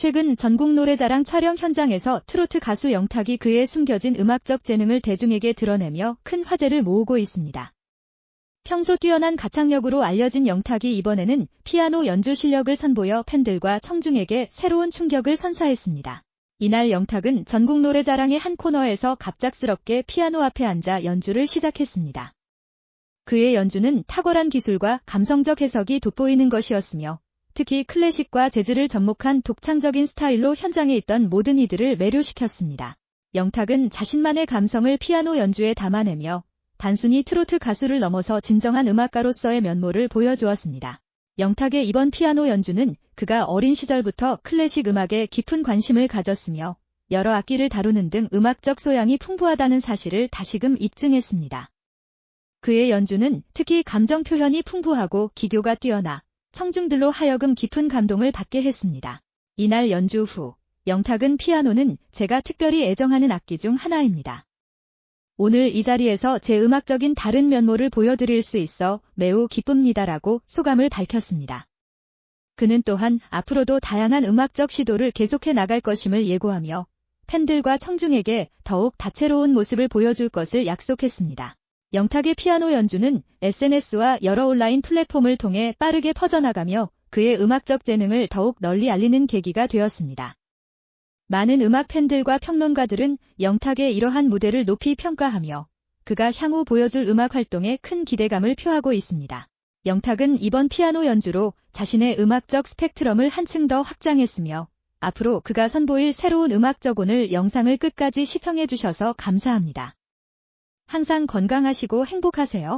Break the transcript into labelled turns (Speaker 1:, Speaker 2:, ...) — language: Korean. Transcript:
Speaker 1: 최근 전국 노래자랑 촬영 현장에서 트로트 가수 영탁이 그의 숨겨진 음악적 재능을 대중에게 드러내며 큰 화제를 모으고 있습니다. 평소 뛰어난 가창력으로 알려진 영탁이 이번에는 피아노 연주 실력을 선보여 팬들과 청중에게 새로운 충격을 선사했습니다. 이날 영탁은 전국 노래자랑의 한 코너에서 갑작스럽게 피아노 앞에 앉아 연주를 시작했습니다. 그의 연주는 탁월한 기술과 감성적 해석이 돋보이는 것이었으며 특히 클래식과 재즈를 접목한 독창적인 스타일로 현장에 있던 모든 이들을 매료시켰습니다. 영탁은 자신만의 감성을 피아노 연주에 담아내며 단순히 트로트 가수를 넘어서 진정한 음악가로서의 면모를 보여주었습니다. 영탁의 이번 피아노 연주는 그가 어린 시절부터 클래식 음악에 깊은 관심을 가졌으며 여러 악기를 다루는 등 음악적 소양이 풍부하다는 사실을 다시금 입증했습니다. 그의 연주는 특히 감정 표현이 풍부하고 기교가 뛰어나 청중들로 하여금 깊은 감동을 받게 했습니다. 이날 연주 후 영탁은 피아노는 제가 특별히 애정하는 악기 중 하나입니다. 오늘 이 자리에서 제 음악적인 다른 면모를 보여드릴 수 있어 매우 기쁩니다라고 소감을 밝혔습니다. 그는 또한 앞으로도 다양한 음악적 시도를 계속해 나갈 것임을 예고하며 팬들과 청중에게 더욱 다채로운 모습을 보여줄 것을 약속했습니다. 영탁의 피아노 연주는 SNS와 여러 온라인 플랫폼을 통해 빠르게 퍼져나가며 그의 음악적 재능을 더욱 널리 알리는 계기가 되었습니다. 많은 음악 팬들과 평론가들은 영탁의 이러한 무대를 높이 평가하며 그가 향후 보여줄 음악 활동에 큰 기대감을 표하고 있습니다. 영탁은 이번 피아노 연주로 자신의 음악적 스펙트럼을 한층 더 확장했으며 앞으로 그가 선보일 새로운 음악적 오늘 영상을 끝까지 시청해주셔서 감사합니다. 항상 건강하시고 행복하세요.